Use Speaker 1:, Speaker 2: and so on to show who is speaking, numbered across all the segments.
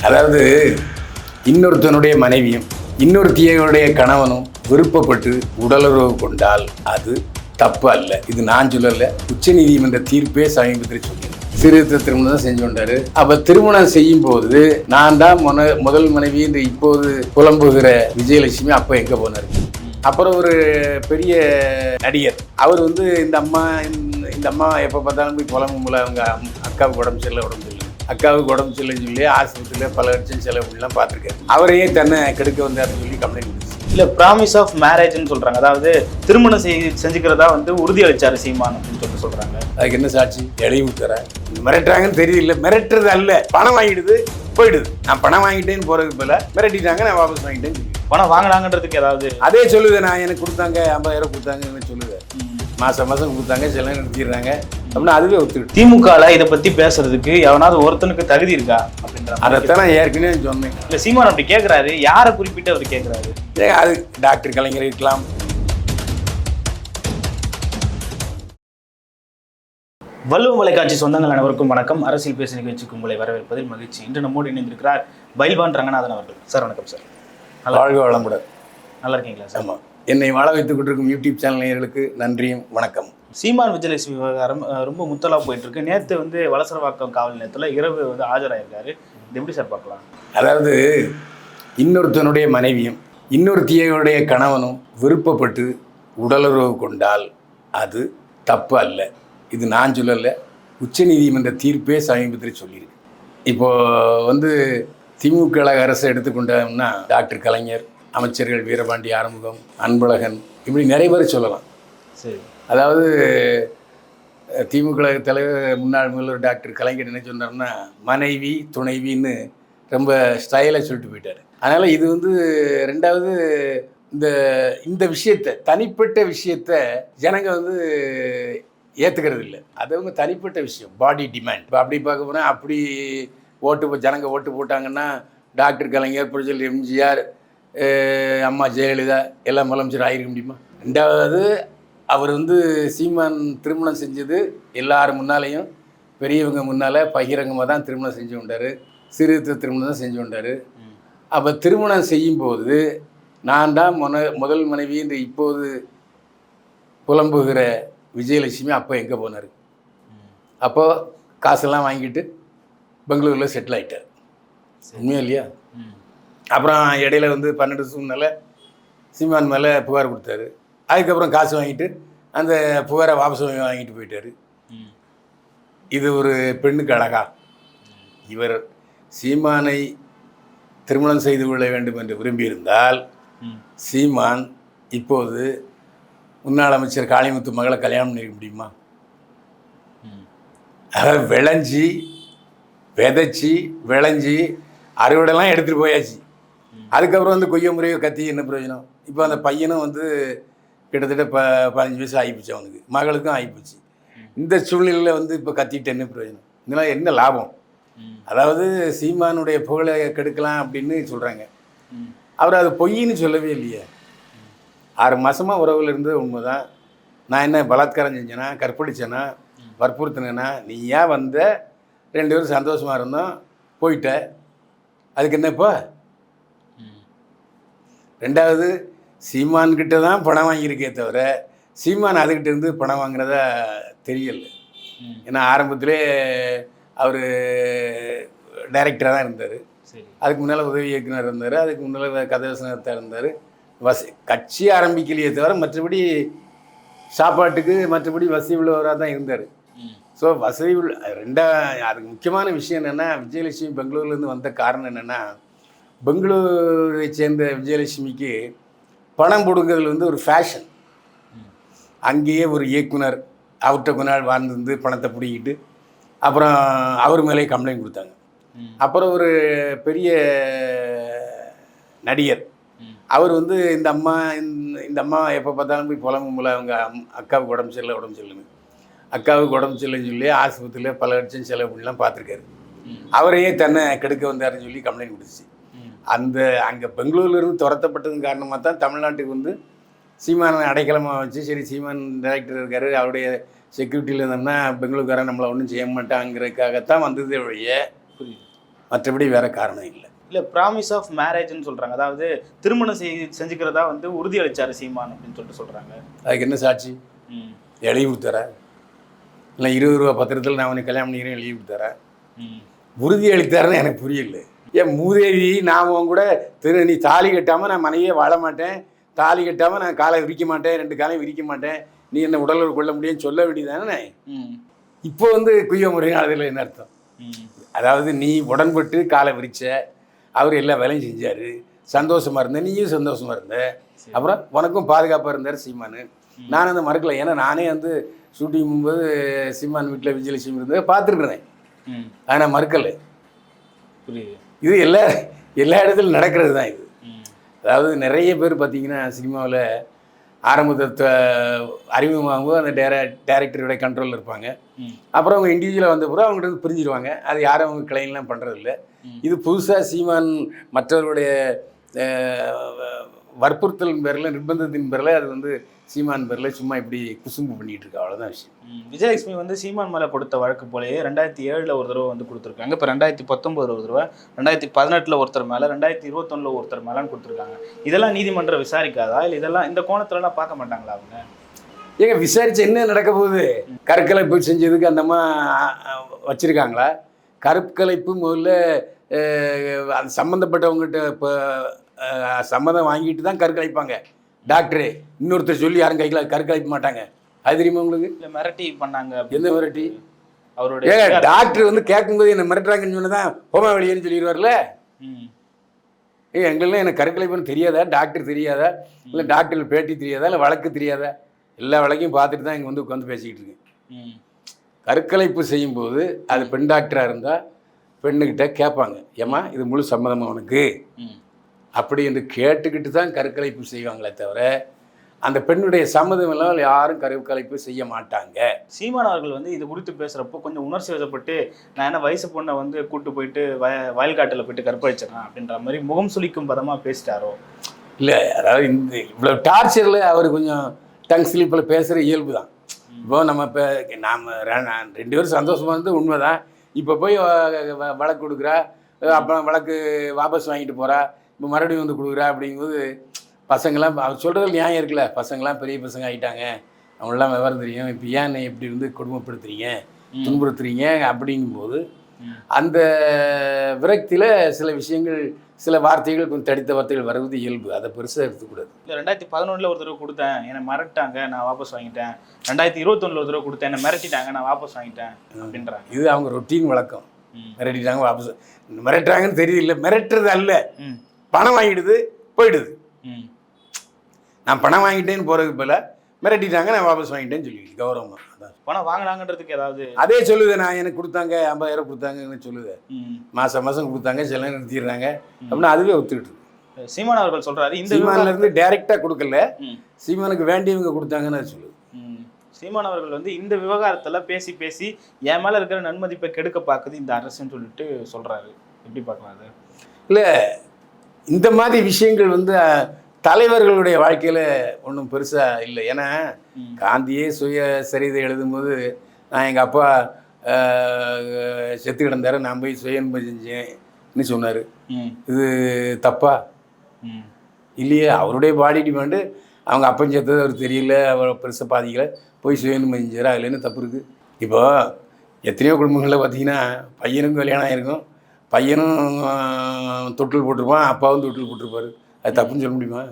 Speaker 1: அதாவது இன்னொருத்தனுடைய மனைவியும் இன்னொருத்தியனுடைய கணவனும் விருப்பப்பட்டு உடலுறவு கொண்டால் அது தப்பு அல்ல. இது நான் சொல்லல உச்சநீதிமன்ற தீர்ப்பே சமீபத்தில் சொல்லியது சீர்திருத்த திருமணம் தான் செஞ்சு கொண்டாரு அப்ப திருமணம் செய்யும் போது நான் தான் முன முதல் மனைவி என்று இப்போது புலம்புகிற விஜயலட்சுமி அப்போ எங்க போனார்? அப்புறம் ஒரு பெரிய நடிகர். அவர் வந்து இந்த அம்மா இந்த- இந்த அம்மா எப்போ பார்த்தாலும் போய் புலம்புல அவங்க அக்காவுக்கு உடம்பு சரியில்லை உடம்பு சரியில்லை. அக்காவுக்கு உடம்பு சரியில்லைன்னு சொல்லி ஆஸ்பத்திரியில் பல லட்சம் செலவுலாம் பார்த்துருக்காரு அவரையே தன்னை கெடுக்க வந்தாருன்னு சொல்லி கம்ப்ளைண்ட் கொடுத்துச்சு.
Speaker 2: இல்ல ப்ராமிஸ் ஆஃப் மேரேஜ்னு சொல்றாங்க. அதாவது திருமணம் செய் செஞ்சுக்கிறதா வந்து உறுதி அளிச்சாரு சீமான் அப்படின்னு சொல்லிட்டு சொல்றாங்க.
Speaker 1: அதுக்கு என்ன சாட்சி? எழுதி தர மிரட்டுறாங்கன்னு தெரியல. மிரட்டுறது அல்ல. பணம் வாங்கிடுது போயிடுது. நான் பணம் வாங்கிட்டேன்னு போறதுக்கு போல மிரட்டிட்டாங்க நான் வாபஸ் வாங்கிட்டேன்னு சொல்லி.
Speaker 2: பணம் வாங்கினாங்கன்றதுக்கு ஏதாவது?
Speaker 1: அதே சொல்லுது நான் எனக்கு கொடுத்தாங்க ஐம்பதாயிரம் கொடுத்தாங்கன்னு சொல்லுது. மாசம் மாசம் கொடுத்தாங்க சில நேரம் நிறுத்திடுறாங்க. அப்படின்னா அதுவே ஒத்துக்கிட்டு.
Speaker 2: திமுகல இதை பத்தி பேசுறதுக்கு எவனாவது ஒருத்தனுக்கு தகுதி இருக்கா? அப்படின்ற.
Speaker 1: அதைத்தான் நான் ஏற்கனவே சொன்னேன்.
Speaker 2: இல்ல சீமான் அப்படி கேக்குறாரு. யாரை குறிப்பிட்டு அவர் கேக்குறாரு?
Speaker 1: ஏங்க, அது டாக்டர் கலைஞர் இருக்கலாம்.
Speaker 2: வள்ளுவ மலைக்காட்சி சொந்தங்கள் அனைவருக்கும் வணக்கம். அரசியல் பேச நிகழ்ச்சிக்கு உங்களை வரவேற்பதில் மகிழ்ச்சி. இன்று நம்மோடு இணைந்திருக்கிறார் பைல்வான் ரங்கநாதன் அவர்கள். சார் வணக்கம் சார்.
Speaker 1: வாழ்க வளமுடன்.
Speaker 2: நல்லா இருக்கீங்களா சார்?
Speaker 1: என்னை வாழ வைத்துக் கொண்டிருக்கும் யூடியூப் சேனல் நேயர்களுக்கு நன்றியும் வணக்கம்.
Speaker 2: சீமான் விஜயலட்சுமி விவகாரம் ரொம்ப முத்தலா போயிட்டு இருக்கு நேத்து வந்து வலசரவாக்கம் காவல் நிலையத்துல இரவு வந்து ஆஜராயிருக்காரு. இது எப்படி சார் பார்க்கலாம்?
Speaker 1: அதாவது இன்னொருத்தனுடைய மனைவியும் இன்னொருத்தியனுடைய கணவனும் விருப்பப்பட்டு உடலுறவு கொண்டால் அது தப்பு அல்ல. இது நான் சொல்லல. உச்சநீதிமன்ற தீர்ப்பே சமீபத்தில் சொல்லியிருக்கு. இப்போ வந்து திமுக கழக அரசை எடுத்துக்கொண்டோம்னா டாக்டர் கலைஞர் அமைச்சர்கள் வீரபாண்டி ஆறுமுகம் அன்பழகன் இப்படி நிறைய பேர் சொல்லலாம்.
Speaker 2: சரி.
Speaker 1: அதாவது திமுக தலைவர் முன்னாள் முதல்வர் டாக்டர் கலைஞர் என்ன சொன்னார்னா மனைவி துணைவின்னு ரொம்ப ஸ்டைலாக சொல்லிட்டு போயிட்டார். அதனால் இது வந்து ரெண்டாவது இந்த இந்த விஷயத்தை தனிப்பட்ட விஷயத்த ஜனங்க வந்து ஏற்றுக்கிறது இல்லை. அது அவங்க தனிப்பட்ட விஷயம். பாடி டிமாண்ட் இப்போ அப்படி பார்க்க போனால் அப்படி ஓட்டு போ- ஜனங்க ஓட்டு போட்டாங்கன்னா டாக்டர் கலைஞர் புரட்சியாளர் எம்ஜிஆர் அம்மா ஜெயலலிதா எல்லாம் முதலமைச்சர் ஆகிருக்க முடியுமா? ரெண்டாவது அவர் வந்து சீமான் திருமணம் செஞ்சது எல்லார் முன்னாலேயும் பெரியவங்க முன்னால் பகிரங்கமாக தான் திருமணம் செஞ்சு கொண்டார். சிறுத்த திருமணம் தான் செஞ்சு கொண்டார். அப்போ திருமணம் செய்யும்போது நான் தான் முன முதல் மனைவி என்று இப்போது புலம்புகிற விஜயலட்சுமி அப்போ எங்கே போனார்? அப்போ காசெல்லாம் வாங்கிட்டு பெங்களூரில் செட்டில் ஆயிட்டார். உண்மையா இல்லையா. அப்புறம் இடையில வந்து பன்னெண்டு சூழ்நிலை சீமான் மேலே புகார் கொடுத்தாரு. அதுக்கப்புறம் காசு வாங்கிட்டு அந்த புகாரை வாபஸ் வாங்கி வாங்கிட்டு போயிட்டாரு. இது ஒரு பெண்ணுக்கு அழகா. இவர் சீமானை திருமணம் செய்து கொள்ள வேண்டும் என்று விரும்பியிருந்தால் சீமான் இப்போது முன்னாள் அமைச்சர் காளிமுத்து மகளை கல்யாணம் பண்ணிக்க முடியுமா? அதாவது விளைஞ்சி விதைச்சி விளைஞ்சி அறுவடைலாம் எடுத்துகிட்டு போயாச்சு. அதுக்கப்புறம் வந்து கொய்ய முறையோ கத்தி என்ன பிரயோஜனம்? இப்போ அந்த பையனும் வந்து கிட்டத்தட்ட ப பதினஞ்சு வயசு ஆகிப்போச்சு அவனுக்கு. மகளுக்கும் ஆகிப்போச்சு இந்த சூழ்நிலையில் வந்து இப்போ கத்திட்டு என்ன பிரயோஜனம்? இதெல்லாம் என்ன லாபம். அதாவது சீமானுடைய புகழை கெடுக்கலாம் அப்படின்னு சொல்கிறாங்க. அவர் அது பொய்ன்னு சொல்லவே இல்லையே. ஆறு மாதமாக உறவில் இருந்தது உண்மைதான். நான் என்ன பலாத்காரம் செஞ்சேனா கற்பழிச்சேனா வற்புறுத்தினேனா நீ ஏன் வந்த? ரெண்டு பேரும் சந்தோஷமாக இருந்தோம். போயிட்ட. அதுக்கு என்ன இப்போ
Speaker 2: ம்.
Speaker 1: ரெண்டாவது சீமான் கிட்ட தான் பணம் வாங்கியிருக்கே தவிர சீமான் அதுக்கிட்ட இருந்து பணம் வாங்கினதா தெரியல. ஏன்னா ஆரம்பத்திலே அவர் டைரக்டராக தான் இருந்தார். அதுக்கு முன்னால் உதவி இயக்குனர் இருந்தார். அதுக்கு முன்னால் கதவசனத்தான் இருந்தார். வசி கட்சி ஆரம்பிக்கலையே தவிர மற்றபடி சாப்பாட்டுக்கு மற்றபடி வசதி உள்ளவராக தான் இருந்தார். ஸோ வசதி உள்ள ரெண்டா அதுக்கு முக்கியமான விஷயம் என்னென்னா விஜயலட்சுமி பெங்களூர்லேருந்து வந்த காரணம் என்னென்னா பெங்களூரை சேர்ந்த விஜயலட்சுமிக்கு பணம் கொடுங்கிறதுல வந்து ஒரு ஃபேஷன் அங்கேயே ஒரு இயக்குனர் அவர்கிட்ட கொஞ்ச நாள் வாழ்ந்துருந்து பணத்தை பிடிக்கிட்டு அப்புறம் அவர் மேலேயே கம்ப்ளைண்ட் கொடுத்தாங்க. அப்புறம் ஒரு பெரிய நடிகர். அவர் வந்து இந்த அம்மா இந்த- இந்த அம்மா எப்போ பார்த்தாலும் போய் புலம்புல அவங்க அம்- அக்காவுக்கு உடம்பு சரியில்லை உடம்பு சரியில்லைன்னு அக்காவுக்கு உடம்பு சரியில்லைன்னு சொல்லி ஆஸ்பத்திரியில் பல லட்சம் செலவு பண்ணலாம் பார்த்துருக்காரு. அவரையே தன்னை கெடுக்க வந்தாருன்னு சொல்லி கம்ப்ளைண்ட் கொடுத்துச்சு. அந்த அங்கே பெங்களூர்லேருந்து துரத்தப்பட்டதன் காரணமாக தான் தமிழ்நாட்டுக்கு வந்து சீமானை அடைக்கலமாக வச்சு சரி சீமான் டைரக்டர் இருக்காரு அவருடைய செக்யூரிட்டியில் இருந்தோம்னா பெங்களூர்காரன் நம்மளை ஒன்றும் செய்ய மாட்டாங்கிறதுக்காகத்தான் வந்ததே ஒழிய மற்றபடி வேற காரணம் இல்லை.
Speaker 2: இல்ல ப்ராமிஸ் ஆஃப் மேரேஜ்னு சொல்றாங்க. அதாவது திருமணம் செய் செஞ்சுக்கிறதா வந்து உறுதி அளிச்சாரு சீமான் அப்படின்னு சொல்லிட்டு சொல்றாங்க.
Speaker 1: அதுக்கு என்ன சாட்சி? எழுதி கொடுத்தாரா? இல்லை இருபது ரூபா பத்திரத்தில் நான் உனக்கு கல்யாணம் பண்ணிக்கிறேன் எழுதி கொடுத்தாரா?
Speaker 2: ம்.
Speaker 1: உறுதி அளித்தாருன்னு எனக்கு புரியல. ஏன் மூதேவி நான் உன் கூட திரு நீ தாலி கட்டாமல் நான் மனைவியே வாழ மாட்டேன். தாலி கட்டாமல் நான் காலை விரிக்க மாட்டேன். ரெண்டு காலையும் விரிக்க மாட்டேன். நீ என்ன உடலுறவு கொள்ள முடியும்னு சொல்ல வேண்டியதானே இப்போ வந்து குய்ய முறைன்னு அதில் என்ன அர்த்தம்? அதாவது நீ உடன்பட்டு காலை விரிச்ச அவர் எல்லா வேலையும் செஞ்சார். சந்தோஷமா இருந்த நீயும் சந்தோஷமா இருந்த. அப்புறம் உனக்கும் பாதுகாப்பாக இருந்தார் சீமானு. நான் அந்த மறுக்கல. ஏன்னா நானே வந்து ஷூட்டிங் போது சீமான் வீட்டில் விஜயலட்சுமி இருந்ததை பார்த்துருக்குறேன். நான் மறுக்கலை.
Speaker 2: புரியுது.
Speaker 1: இது எல்லா எல்லா இடத்துலையும் நடக்கிறது தான் இது அதாவது நிறைய பேர் பார்த்தீங்கன்னா சினிமாவில் ஆரம்பத்தை அறிமுகமாகும்போது அந்த டேர டேரக்டருடைய கண்ட்ரோலில் இருப்பாங்க. அப்புறம் அவங்க இண்டிவிஜுவலாக வந்த பிறகு அவங்ககிட்ட பிரிஞ்சிருவாங்க. அது யாரும் அவங்க கிளைம்லாம் பண்ணுறதில்ல. இது புதுசாக சீமான் மற்றவர்களுடைய வற்புறுத்தலின் பேரில் நிர்பந்தத்தின் பேரில் அது வந்து சீமான் பேரில் சும்மா இப்படி குசும்பு பண்ணிகிட்டு இருக்கா அவ்வளோதான் விஷயம்.
Speaker 2: விஜயலட்சுமி வந்து சீமான் மேலே கொடுத்த வழக்கு போலயே ரெண்டாயிரத்தி ஏழில் ஒரு தடவை வந்து கொடுத்துருக்காங்க. இப்போ ரெண்டாயிரத்தி பத்தொம்போது ஒரு தடவை ரெண்டாயிரத்தி பதினெட்டில் ஒருத்தர் மேலே ரெண்டாயிரத்தி இருபத்தொன்னில் ஒருத்தர் மேலேன்னு கொடுத்துருக்காங்க. இதெல்லாம் நீதிமன்றம் விசாரிக்காதா? இல்லை இதெல்லாம் இந்த கோணத்துலலாம் பார்க்க மாட்டாங்களா அவங்க?
Speaker 1: ஏங்க விசாரிச்சு என்ன நடக்க போகுது? கருக்கலைப்பு செஞ்சதுக்கு அந்த வச்சிருக்காங்களா? கருக்கலைப்பு முதல்ல அது சம்மந்தப்பட்டவங்ககிட்ட இப்போ சம்மதம் வாங்கிட்டு தான் கருக்கலைப்பாங்க. டாக்டரு இன்னொருத்தர் சொல்லி யாரும் கைகளை கருக்கலைக்க மாட்டாங்க. அது தெரியுமா உங்களுக்கு?
Speaker 2: இல்லை மிரட்டி பண்ணாங்க
Speaker 1: எந்த மிரட்டி?
Speaker 2: அவருடைய
Speaker 1: ஏங்க டாக்டர் வந்து கேட்கும்போது என்ன மிரட்டுறாங்கன்னு சொன்னதான் ஹோமா வெளியேன்னு சொல்லிடுவார்ல?
Speaker 2: ம்.
Speaker 1: ஏ எங்களெலாம் எனக்கு கருக்கலைப்புன்னு தெரியாதா? டாக்டர் தெரியாதா? இல்லை டாக்டர் பேட்டி தெரியாதா? இல்லை வழக்கு தெரியாதா? எல்லா வழக்கையும் பார்த்துட்டு தான் இங்கே வந்து உட்காந்து பேசிக்கிட்டு இருக்கேன். கருக்கலைப்பு செய்யும்போது அது பெண் டாக்டராக இருந்தால் பெண்ணுக்கிட்ட கேட்பாங்க. ஏம்மா இது முழு சம்மதமா உனக்கு. அப்படி என்று கேட்டுக்கிட்டு தான் கருக்கலைப்பு செய்வாங்களே தவிர அந்த பெண்ணுடைய சம்மதம் இல்லாமல் யாரும் கருக்கலைப்பு செய்ய மாட்டாங்க.
Speaker 2: சீமான் அவர்கள் வந்து இது குறித்து பேசுறப்போ கொஞ்சம் உணர்ச்சி வசப்பட்டு நான் என்ன வயசு பொண்ணை வந்து கூட்டு போயிட்டு வய வயல்காட்டில் போயிட்டு கற்பழிச்சிடறேன் அப்படின்ற மாதிரி முகம் சுளிக்கும் பதமா பேசிட்டாரோ?
Speaker 1: இல்லை அதாவது இந்த இவ்வளோ டார்ச்சரில் அவர் கொஞ்சம் டங் ஸ்லீப்பில் பேசுகிற இயல்பு தான். இப்போ நம்ம இப்போ நாம் ரெண்டு பேரும் சந்தோஷமாக இருந்து உண்மை தான் இப்போ போய் வழக்கு கொடுக்குறா அப்புறம் வழக்கு வாபஸ் வாங்கிட்டு போகிறா இப்போ மறுபடியும் வந்து கொடுக்குறா அப்படிங்கும்போது பசங்களாம் அவர் சொல்கிறது நியாயம் இருக்குல்ல. பசங்களாம் பெரிய பசங்க ஆகிட்டாங்க அவங்களாம் விவரம் தெரியும். இப்போ ஏன் என்னை இப்படி வந்து கொடுமைப்படுத்துறீங்க. துன்புறுத்துறீங்க? அப்படிங்கும்போது. அந்த விரக்தியில் சில விஷயங்கள் சில வார்த்தைகள் கொஞ்சம் தடித்த வார்த்தைகள் வருவது இயல்பு. அதை பெருசாக எடுத்துக்கூடாது.
Speaker 2: இல்லை ரெண்டாயிரத்தி பதினொன்றில் ஒரு தடவை கொடுத்தேன். என்னை மிரட்டாங்க நான் வாபஸ் வாங்கிட்டேன். ரெண்டாயிரத்தி இருபத்தொன்னில் ஒரு தடவை கொடுத்தேன். என்னை மிரட்டிட்டாங்க நான் வாபஸ் வாங்கிட்டேன் அப்படின்றாங்க.
Speaker 1: இது அவங்க ரொட்டீன் வழக்கம். மிரட்டிட்டாங்க வாபஸ். மிரட்டுறாங்கன்னு தெரியல மிரட்டுறது அல்ல. பணம் வாங்கிடுது போயிடுது. நான் பணம் வாங்கிட்டேன்னு போகிறதுக்கு போல மிரட்டிட்டாங்க நான் வாபஸ் வாங்கிட்டேன்னு சொல்லி கௌரவமாக அதான்
Speaker 2: பணம் வாங்கினாங்கன்றதுக்கு ஏதாவது
Speaker 1: அதே சொல்லுது நான் எனக்கு கொடுத்தாங்க ஐம்பதாயிரம் கொடுத்தாங்கன்னு சொல்லுது
Speaker 2: ம்.
Speaker 1: மாதம் மாதம் கொடுத்தாங்க சில நேரம் நிறுத்திடுறாங்க அப்படின்னு அதுவே ஒத்துக்கிட்டு.
Speaker 2: சீமான் அவர்கள் சொல்றாரு இந்த
Speaker 1: சீமான்ல இருந்து டைரெக்டாக கொடுக்கல. சீமானுக்கு வேண்டியவங்க கொடுத்தாங்கன்னு சொல்லுது.
Speaker 2: சீமான் அவர்கள் வந்து இந்த விவகாரத்துல பேசி பேசி என் மேல இருக்கிற நன்மதிப்பை கெடுக்க பார்க்குது இந்த அரசுன்னு சொல்லிட்டு சொல்றாரு எப்படி பார்க்கலாம் அது
Speaker 1: இல்லை இந்த மாதிரி விஷயங்கள் வந்து தலைவர்களுடைய வாழ்க்கையில் ஒன்றும் பெருசாக இல்லை ஏன்னா. காந்தியே சுய சரிதை எழுதும்போது நான் எங்கள் அப்பா செத்து கிடந்தாரு நான் போய் சுய இன்பம் செஞ்சேன்னு சொன்னார். இது தப்பா. இல்லையே அவருடைய பாடி டிமாண்டு அவங்க அப்பன் செத்தது அவர் தெரியல அவர் பெருசாக பாதிக்கல போய் சுய இன்பம் செஞ்சார் அதில் என்ன தப்பு இருக்குது இப்போ எத்தனையோ குடும்பங்களில் பார்த்தீங்கன்னா பையனுக்கும் கல்யாணம் ஆயிருக்கும் பையனும் தொட்டில் போட்டிருப்பான் அப்பாவும் தொட்டில் போட்டிருப்பாரு. அது தப்புன்னு சொல்ல முடியுமா?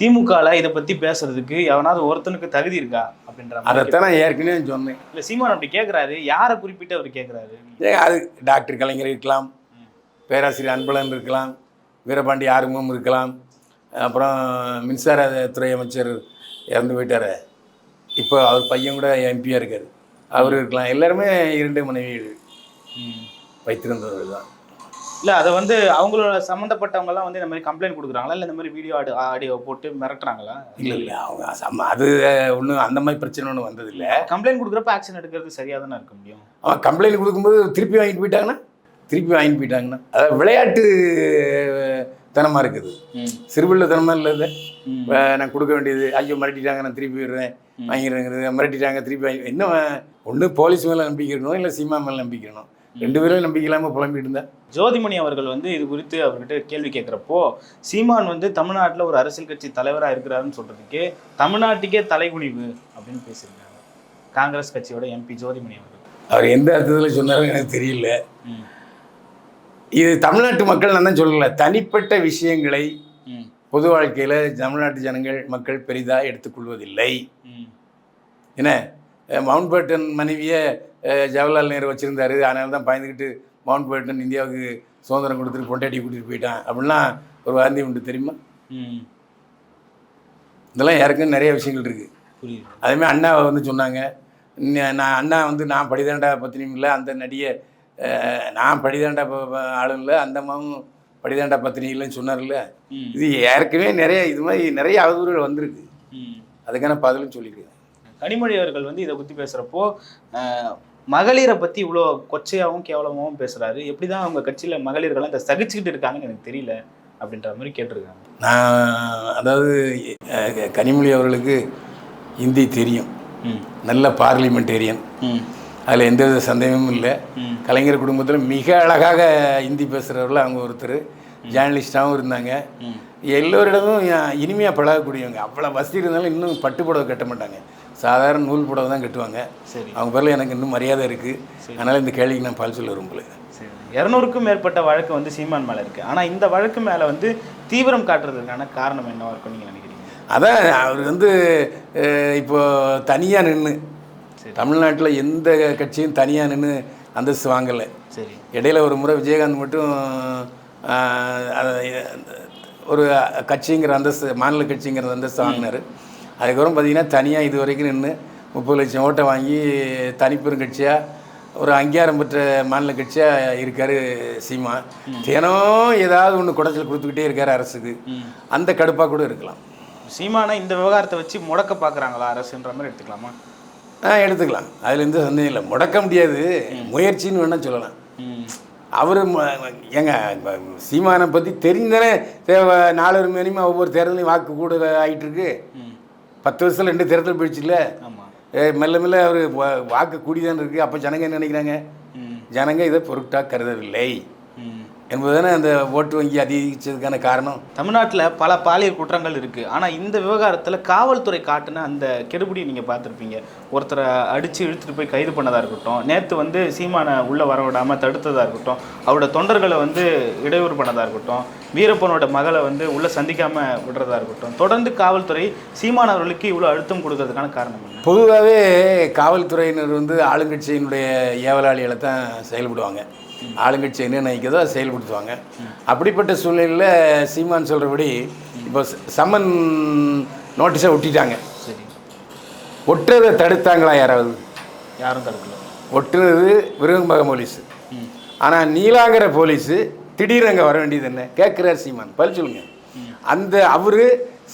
Speaker 2: திமுகல இதை பத்தி பேசுறதுக்கு எவனாவது ஒருத்தனுக்கு தகுதி இருக்கா அப்படின்ற
Speaker 1: அதைத்தான் நான் ஏற்கனவே சொன்னேன்.
Speaker 2: இல்ல சீமான் அப்படி கேக்குறாரு. யாரை குறிப்பிட்டு அவர் கேக்குறாரு?
Speaker 1: ஏன் அது டாக்டர் கலைஞர் இருக்கலாம் பேராசிரியர் அன்பழகன் இருக்கலாம் வீரபாண்டி ஆறுமுகம் இருக்கலாம் அப்புறம் மின்சார துறை அமைச்சர் இறந்து போயிட்டார். இப்போ அவர் பையன் கூட எம்பியாக இருக்கார். அவர் இருக்கலாம். எல்லாருமே இரண்டு மனைவிகள். வைத்திருந்தவர்கள் தான்.
Speaker 2: இல்ல அதை வந்து அவங்களோட சம்மந்தப்பட்டவங்க எல்லாம் வந்து இந்த மாதிரி கம்ப்ளைண்ட் கொடுக்குறாங்களா? இல்ல இந்த மாதிரி வீடியோ ஆடி ஆடியோ போட்டு மிரட்டுறாங்களா?
Speaker 1: இல்லை இல்லை அவங்க சம்ம அது ஒன்றும் அந்த மாதிரி பிரச்சனை ஒன்றும் வந்ததில்லை.
Speaker 2: கம்ப்ளைண்ட் கொடுக்குறப்ப ஆக்ஷன் எடுக்கிறது சரியா தானே இருக்க முடியும்?
Speaker 1: அவன் கம்ப்ளைண்ட் கொடுக்கும்போது திருப்பி வாங்கிட்டு போயிட்டாங்கன்னா திருப்பி வாங்கிட்டு போயிட்டாங்கன்னா அதாவது விளையாட்டு தனமாக இருக்குது.
Speaker 2: ம்.
Speaker 1: சிறுபிள்ளைத்தனமாக இல்லை நான் கொடுக்க வேண்டியது ஐயோ மிரட்டிட்டாங்க நான் திருப்பி விடுறேன் வாங்கிடுறேங்கிறது மிரட்டிட்டாங்க திருப்பி வாங்கி இன்னும் ஒன்று போலீஸ் மேலே நம்பிக்கை இருக்கணும் இல்லை சீமா மேலே நம்பிக்கை இருக்கணும். ரெண்டு பேரும் நம்பிக்கை இல்லாமல் புலம்பிட்டு இருந்தா?
Speaker 2: ஜோதிமணி அவர்கள் வந்து இது குறித்து அவர்கிட்ட கேள்வி கேட்குறப்போ சீமான் வந்து தமிழ்நாட்டில் ஒரு அரசியல் கட்சி தலைவராக இருக்கிறாருன்னு சொல்றதுக்கு தமிழ்நாட்டுக்கே தலைகுனிவு அப்படின்னு பேசியிருக்காங்க. காங்கிரஸ் கட்சியோட எம்பி ஜோதிமணி அவர்கள்.
Speaker 1: அவர் எந்த அர்த்தத்தில் சொன்னாலும் எனக்கு தெரியல. இது தமிழ்நாட்டு மக்கள் நான் தான் சொல்லல. தனிப்பட்ட விஷயங்களை பொது வாழ்க்கையில் தமிழ்நாட்டு ஜனங்கள் மக்கள் பெரிதாக எடுத்துக்கொள்வதில்லை. என்ன? மவுண்ட் பேட்டன் மனைவியை ஜவஹர்லால் நேரு வச்சுருந்தாரு. அதனால தான் பயந்துக்கிட்டு மவுண்ட் பேட்டன் இந்தியாவுக்கு சுதந்திரம் கொடுத்துட்டு பொண்டாட்டி கூட்டிகிட்டு போயிட்டான். அப்படிலாம் ஒரு வாந்தி உண்டு தெரியுமா?
Speaker 2: ம்.
Speaker 1: இதெல்லாம் யாருக்கும் நிறைய விஷயங்கள் இருக்குது
Speaker 2: புரியுது.
Speaker 1: அதேமாதிரி அண்ணா வந்து சொன்னாங்க. "ந- நான் அண்ணா வந்து நான் படிதாண்டா பத்தினியும் இல்லை அந்த நடிகை நான் படிதாண்டா ஆளும் இல்லை அந்த அம்மாவும் படிதாண்டா பத்தினி இல்லைன்னு சொன்னார்ல. இது ஏற்கனவே நிறைய இது மாதிரி நிறைய அவதூறுகள் வந்திருக்கு. அதுக்கான பதிலும் சொல்லியிருக்கேன்
Speaker 2: கனிமொழி அவர்கள் வந்து இதை பற்றி பேசுகிறப்போ மகளிரை பற்றி இவ்வளோ கொச்சையாகவும் கேவலமாகவும் பேசுகிறாரு எப்படி தான் அவங்க கட்சியில் மகளிர்கள்லாம் இதை சகிச்சுக்கிட்டு இருக்காங்கன்னு எனக்கு தெரியல அப்படின்ற மாதிரி கேட்டிருக்காங்க.
Speaker 1: நான் அதாவது கனிமொழி அவர்களுக்கு ஹிந்தி தெரியும். நல்ல பார்லிமெண்டேரியன் அதில் எந்தவித சந்தேகமும் இல்லை. கலைஞர் குடும்பத்தில் மிக அழகாக ஹிந்தி பேசுகிறவர்கள் அவங்க ஒருத்தர் ஜேர்னலிஸ்டாகவும் இருந்தாங்க. எல்லோரிடமும் இனிமையாக பழகக்கூடியவங்க. அவ்வளோ வசதி இருந்தாலும் இன்னும் பட்டு புடவை கட்ட மாட்டாங்க. சாதாரண நூல் புடவை தான் கட்டுவாங்க.
Speaker 2: சரி.
Speaker 1: அவங்க பேரில் எனக்கு இன்னும் மரியாதை இருக்குது அதனால் இந்த கேள்விக்கு நான் பதில் சொல்ல விரும்பல.
Speaker 2: சரி. இரநூறுக்கும் மேற்பட்ட வழக்கு வந்து சீமான் மேலே இருக்குது ஆனால் இந்த வழக்கு மேலே வந்து தீவிரம் காட்டுறதுக்கான காரணம் என்னவா இருக்கும் நீங்கள் நினைக்கிறீங்க?
Speaker 1: அதான் அவர் வந்து அஹ், இப்போ தனியாக நின்று. தமிழ்நாட்டில் எந்த கட்சியும் தனியாக நின்று அந்தஸ்து வாங்கலை.
Speaker 2: சரி.
Speaker 1: இடையில ஒரு முறை விஜயகாந்த் மட்டும் ஒரு கட்சிங்கிற அந்தஸ்து மாநில கட்சிங்கிற அந்தஸ்து வாங்கினார். அதுக்கப்புறம் பார்த்தீங்கன்னா தனியாக இது வரைக்கும் நின்று முப்பது லட்சம் ஓட்டை வாங்கி தனிப்பெரும் கட்சியாக ஒரு அங்கீகாரம் பெற்ற மாநில கட்சியாக இருக்கார் சீமா. தினம் ஏதாவது ஒன்று குடைச்சல் கொடுத்துக்கிட்டே இருக்கார் அரசுக்கு. அந்த கடுப்பாக கூட இருக்கலாம்.
Speaker 2: சீமானை இந்த விவகாரத்தை வச்சு முடக்க பார்க்குறாங்களா அரசுன்ற மாதிரி எடுத்துக்கலாமா?
Speaker 1: ஆ எடுத்துக்கலாம். அதில் எந்த சந்தேகம் இல்லை. முடக்க முடியாது. முயற்சின்னு வேணால் சொல்லலாம். அவர் ஏங்க சீமானை பற்றி தேவை நாலு மணிமா ஒவ்வொரு தேர்தலையும் வாக்கு கூட ஆகிட்டு இருக்கு.
Speaker 2: ம்.
Speaker 1: பத்து வருஷத்தில் ரெண்டு தேர்தல் போயிடுச்சுல்ல மெல்ல மெல்ல அவர் வாக்கு கூடிதான் இருக்குது அப்போ ஜனங்க என்ன நினைக்கிறாங்க? ஜனங்க இதை பொருட்டாக கருதவில்லை. என்பதுதானே அந்த ஓட்டு வங்கி அதிகரிச்சதுக்கான காரணம்?
Speaker 2: தமிழ்நாட்டில் பல பாலியல் குற்றங்கள் இருக்குது ஆனால் இந்த விவகாரத்தில் காவல்துறை காட்டுன அந்த கெடுபிடி நீங்கள் பார்த்துருப்பீங்க. ஒருத்தரை அடித்து இழுத்துட்டு போய் கைது பண்ணதாக இருக்கட்டும் நேற்று வந்து சீமானை உள்ளே வர விடாமல் தடுத்ததாக இருக்கட்டும் அவரோட தொண்டர்களை வந்து இடையூறு பண்ணதாக இருக்கட்டும் வீரப்பனோட மகளை வந்து உள்ளே சந்திக்காமல் விடுறதா இருக்கட்டும் தொடர்ந்து காவல்துறை சீமான் அவர்களுக்கு இவ்வளோ அழுத்தம் கொடுக்கறதுக்கான காரணம்
Speaker 1: பொதுவாகவே காவல்துறையினர் வந்து ஆளுங்கட்சியினுடைய ஏவலாளிகளை தான் செயல்படுவாங்க. ஆளுங்கட்சி என்ன நினைக்கிறதோ அதை செயல்படுத்துவாங்க. அப்படிப்பட்ட சூழ்நிலையில் சீமான் சொல்கிறபடி இப்போ சம்மன் நோட்டீஸை ஒட்டிட்டாங்க.
Speaker 2: சரி.
Speaker 1: ஒட்டுறதை தடுத்தாங்களா யாராவது?
Speaker 2: யாரும் தடுக்கல.
Speaker 1: ஒட்டுறது விருகம்பகம் போலீஸ். ஆனால் நீலாங்கர போலீஸு திடீர்னு அங்கே வர வேண்டியது என்ன? கேட்குறார் சீமான். பதில் சொல்லுங்க. அந்த அவர்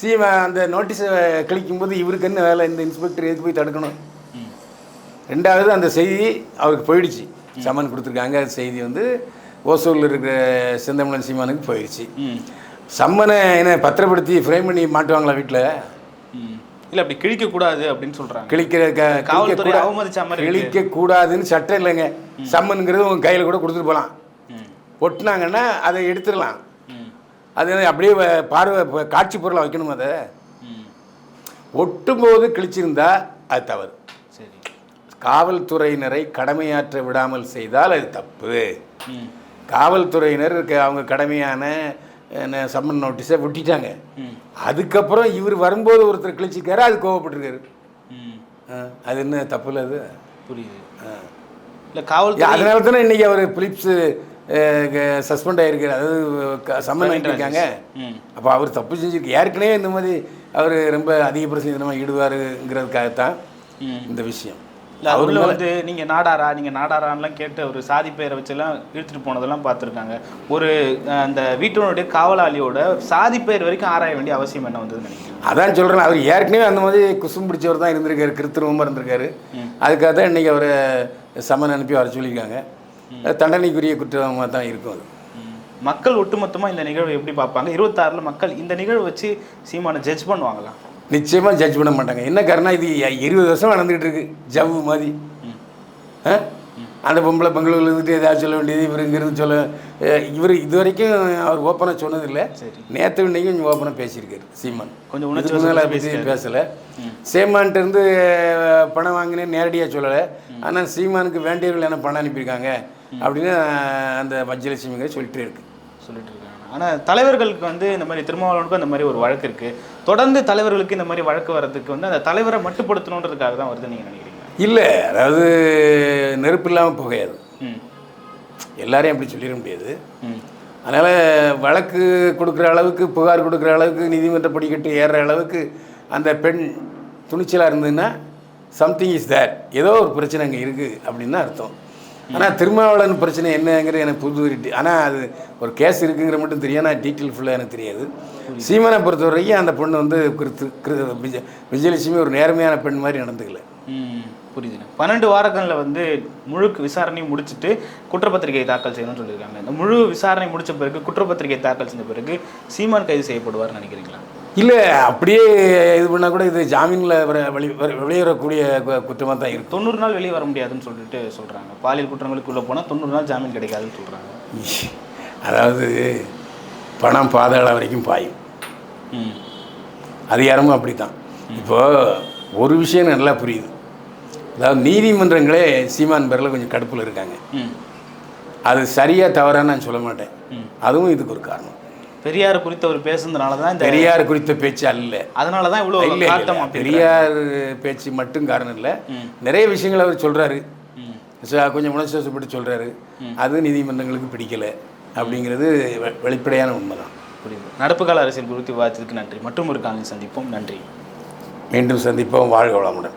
Speaker 1: சீமா அந்த நோட்டீஸை கிளிக்கும்போது இவருக்கு என்ன வேலை? இந்த இன்ஸ்பெக்டர் எதுக்கு போய் தடுக்கணும்? ரெண்டாவது அந்த செய்தி அவருக்கு போயிடுச்சு. சம்மன் கொடுத்துருக்காங்க. செய்தி வந்து ஓசூரில் இருக்கிற செந்தமிழன் சீமானுக்கு போயிடுச்சு சம்மனை என்ன பத்திரப்படுத்தி ஃப்ரேம் பண்ணி மாட்டுவாங்களா வீட்டில்
Speaker 2: இல்லை அப்படி கிழிக்கக்கூடாது அப்படின்னு சொல்கிறாங்க
Speaker 1: கிழிக்கிற
Speaker 2: காவல்துறை அவமதிச்ச மாதிரி இருக்கு.
Speaker 1: கிழிக்க கூடாதுன்னு சட்டம் இல்லைங்க. சம்மனுங்கிறது உங்க கையில் கூட கொடுத்துட்டு போகலாம் ஒட்டினாங்கன்னா அதை எடுத்துடலாம். அது அப்படியே பார்வை காட்சி பொருளை வைக்கணும் அதை?
Speaker 2: ம்.
Speaker 1: ஒட்டும்போது கிழிச்சிருந்தா அது தவறு. காவல்துறையினரை கடமையாற்ற விடாமல் செய்தால் அது தப்பு. காவல்துறையினர் க- அவங்க கடமையான என்ன, சம்மன் நோட்டீஸை விட்டுட்டாங்க. அதுக்கப்புறம் இவர் வரும்போது ஒருத்தர் கிழிச்சிக்காரு அது கோவப்பட்டிருக்காரு. அது என்ன தப்பு இல்லை அது?
Speaker 2: புரியுது. இல்லை காவல்துறை
Speaker 1: அதனால தானே இன்னைக்கு அவர் பிலிப்ஸ் சஸ்பெண்ட் ஆகிருக்காரு அதாவது சம்மன் வாங்கியிருக்காங்க.
Speaker 2: ம்.
Speaker 1: அப்போ அவர் தப்பு செஞ்சிருக்கு. ஏற்கனவே இந்த மாதிரி அவர் ரொம்ப அதிக பிரசங்கமாக ஈடுவாருங்கிறதுக்காகத்தான் இந்த விஷயம்.
Speaker 2: இல்லை அவருல வந்து நீங்கள் நாடாரா நீங்கள் நாடாரான்லாம் கேட்டு ஒரு சாதி பெயரை வச்செல்லாம் இழுத்துட்டு போனதெல்லாம் பார்த்துருக்காங்க. ஒரு அந்த வீட்டினுடைய காவலாளியோட சாதி பெயர் வரைக்கும் ஆராய வேண்டிய அவசியம் என்ன நினைக்கிறேன்
Speaker 1: அதான் சொல்கிறேன் அவர் ஏற்கனவே அந்த மாதிரி குசும் பிடிச்சவர் தான் இருந்திருக்காரு கிருத்திரமாக இருந்திருக்காரு. அதுக்காக தான் இன்றைக்கி அவரை சம்மன் அனுப்பி வர சொல்லியிருக்காங்க. தண்டனைக்குரிய குற்றமாக தான் இருக்கும் அது.
Speaker 2: மக்கள் ஒட்டுமொத்தமாக இந்த நிகழ்வை எப்படி பார்ப்பாங்க? இருபத்தாறில் மக்கள் இந்த நிகழ்வை வச்சு சீமானை ஜட்ஜ் பண்ணுவாங்களா?
Speaker 1: நிச்சயமாக ஜட்ஜ் பண்ண மாட்டாங்க. என்ன காரணம் இது இருபது வருஷம் நடந்துகிட்டு இருக்கு. ஜவ்வு மாதிரி? அந்த பொம்பளை பெங்களூர்ல இருந்துட்டு ஏதாவது சொல்ல வேண்டியது இவர் இங்கிருந்து சொல்ல இவர் இது வரைக்கும் அவர் ஓப்பனாக சொன்னதில்லை. நேற்று இன்னைக்கு கொஞ்சம் ஓப்பனாக பேசியிருக்காரு சீமான்.
Speaker 2: கொஞ்சம் உணர்ச்சி
Speaker 1: பற்றி பேசலை. சேமான்ட்டு இருந்து பணம் வாங்கினேன் நேரடியாக சொல்லலை. ஆனால் சீமானுக்கு வேண்டியவர்கள் என்ன பணம் அனுப்பியிருக்காங்க அப்படின்னு அந்த வஜ்ஜலட்சுமிங்க சொல்லிட்டே இருக்கு.
Speaker 2: சொல்லிட்டு இருக்காங்க ஆனால் தலைவர்களுக்கு வந்து இந்த மாதிரி திருமாவளவனுக்கும் அந்த மாதிரி ஒரு வழக்கு இருக்கு. தொடர்ந்து தலைவர்களுக்கு இந்த மாதிரி வழக்கு வர்றதுக்கு வந்து அந்த தலைவரை மட்டுப்படுத்தணுன்றதுக்காக தான் வருது நீங்க நினைக்கிறீங்க?
Speaker 1: இல்லை அதாவது நெருப்பு இல்லாமல் புகையாது. எல்லாரையும் அப்படி சொல்லிட முடியாது. அதனால் வழக்கு கொடுக்குற அளவுக்கு புகார் கொடுக்குற அளவுக்கு நீதிமன்ற படிக்கட்டு ஏறுற அளவுக்கு அந்த பெண் துணிச்சலாக இருந்ததுன்னா சம்திங் இஸ் தேட் ஏதோ ஒரு பிரச்சனை அங்கே இருக்குது அப்படின்னு தான் அர்த்தம். ஆனால் திருமாவளவன் பிரச்சனை என்னங்கிறது எனக்கு புது ஆனால் அது ஒரு கேஸ் இருக்குங்கிற மட்டும் தெரியும். ஆனால் டீட்டெயில் ஃபுல்லாக எனக்கு தெரியாது. சீமனை பொறுத்த வரைக்கும் அந்த பொண்ணு வந்து விஜய விஜயலட்சுமி ஒரு நேர்மையான பெண் மாதிரி நடந்துக்கல.
Speaker 2: ம் பன்னெண்டு வாரங்களில் வந்து முழு விசாரணை முடிச்சுட்டு குற்றப்பத்திரிகை தாக்கல் செய்யணும்னு சொல்லியிருக்காங்க. இந்த முழு விசாரணை முடிச்ச பிறகு குற்றப்பத்திரிகை தாக்கல் செஞ்ச பிறகு சீமான் கைது செய்யப்படுவார்னு நினைக்கிறீங்களா?
Speaker 1: இல்லை அப்படியே இது பண்ணால் கூட இது ஜாமீனில் வர வெளி வர- வெளியேறக்கூடிய குற்றமாக தான் இருக்கும்
Speaker 2: தொண்ணூறு நாள் வெளியே வர முடியாதுன்னு சொல்லிட்டு சொல்றாங்க. பாலியல் குற்றங்களுக்குள்ள போனால் தொண்ணூறு நாள் ஜாமீன் கிடைக்காதுன்னு சொல்றாங்க.
Speaker 1: அதாவது பணம் பாதாள வரைக்கும் பாயும். அதிகாரமும் அப்படி தான் இப்போ ஒரு விஷயம் நல்லா புரியுது. அதாவது நீதிமன்றங்களே சீமான் பேரில் கொஞ்சம் கடுப்பில் இருக்காங்க. அது சரியாக தவறான்னு நான் சொல்ல மாட்டேன். அதுவும் இதுக்கு ஒரு காரணம்.
Speaker 2: பெரியார் குறித்து அவர் பேசுனதுனால தான் இந்த
Speaker 1: பெரியார் குறித்த பேச்சு அல்ல.
Speaker 2: அதனால தான் இவ்வளோ
Speaker 1: இல்லை, பெரியார் பேச்சு மட்டும் காரணம் இல்லை. நிறைய விஷயங்கள் அவர் சொல்கிறாரு கொஞ்சம் உணர்ச்சிவசப்பட்டு சொல்கிறாரு அது நீதிமன்றங்களுக்கு பிடிக்கல அப்படிங்கிறது வெளிப்படையான உண்மை தான்
Speaker 2: புரியுது. நடப்பு கால அரசியல் குறித்து விவாதத்துக்கு நன்றி. மற்றும் ஒரு காலையில் சந்திப்போம். நன்றி.
Speaker 1: மீண்டும் சந்திப்போம். வாழ்க வளமுடன்.